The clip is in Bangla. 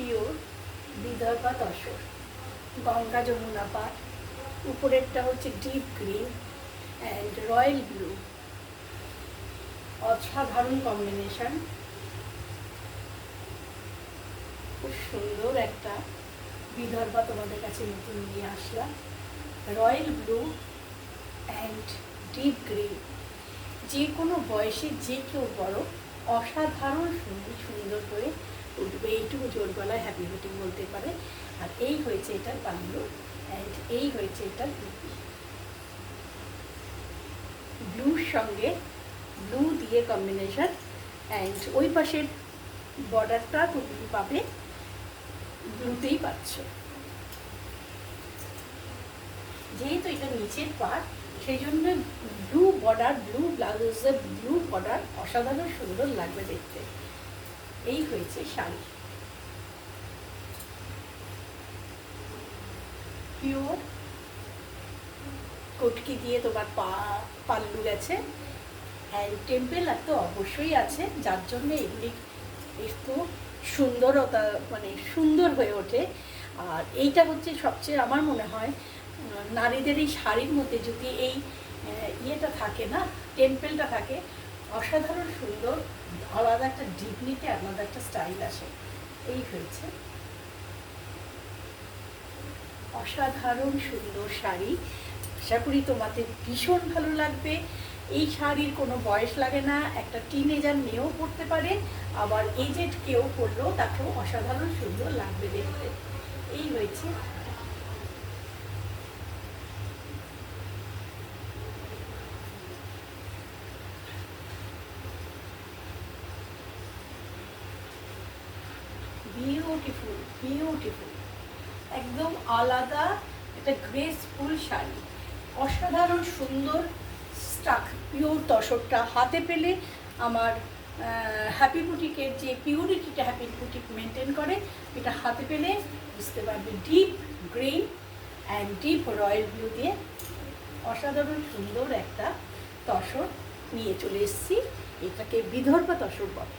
পিওর বিদর্ভা তসর গঙ্গা যমুনা পাট উপরেরটা হচ্ছে deep green and royal blue. অসাধারণ কম্বিনেশন। খুব সুন্দর একটা বিদর্ভা তোমাদের কাছে নতুন নিয়ে আসলাম। Royal blue and deep green. যে কোনো বয়সে যে কেউ বড়, অসাধারণ সুন্দর সুন্দর করে উঠবে, এইটুকু জোর গলায় হ্যাপি মিটিং বলতে পারে। আর এই হয়েছে এটার পাল্লু অ্যান্ড এই হয়েছে এটার ব্লুর সঙ্গে ব্লু দিয়ে কম্বিনেশন অ্যান্ড ওই পাশের বর্ডারটা তুমি পাবে? ব্লুতেই পাচ্ছ। যেহেতু এটা নিচের পার্ট সেই জন্য ব্লু বর্ডার ব্লু ব্লাউজের ব্লু বর্ডার অসাধারণ সুন্দর লাগবে দেখতে। এই হয়েছে শাড়ি। পিওর কটকি দিয়ে তোমার পা, পাল্লু গেছে। অ্যান্ড টেম্পেল আর তো অবশ্যই আছে। যার জন্য এগুলি একটু সুন্দরতা মানে সুন্দর হয়ে ওঠে। আর এইটা হচ্ছে সবচেয়ে আমার মনে হয়, নারীদের এই শাড়ির মধ্যে যদি এই ইয়েটা থাকে না টেম্পেলটা থাকে অসাধারণ সুন্দর, আলাদা একটা ডিগনিটি আলাদা একটা স্টাইল আসে। এই হয়েছে। অসাধারণ সুন্দর শাড়ি। আশা করি তোমাদের ভীষণ ভালো লাগবে। এই শাড়ির কোনো বয়স লাগে না, একটা টিনেজার মেয়েও পরতে পারে, আবার এজেড কেউ পরলেও তাকেও অসাধারণ সুন্দর লাগবে দেখতে। এই হয়েছে বিউটিফুল বিউটিফুল একদম আলাদা, একটা গ্রেসফুল শাড়ি। অসাধারণ সুন্দর স্টাক পিওর তসরটা। হাতে পেলে আমার হ্যাপি বুটিকের যে পিউরিটিটা হ্যাপি বুটিক মেনটেন করে, এটা হাতে পেলে বুঝতে পারবে deep green and deep royal blue দিয়ে অসাধারণ সুন্দর একটা তসর নিয়ে চলে এসেছি। এটাকে বিদর্ভ তসর বলে।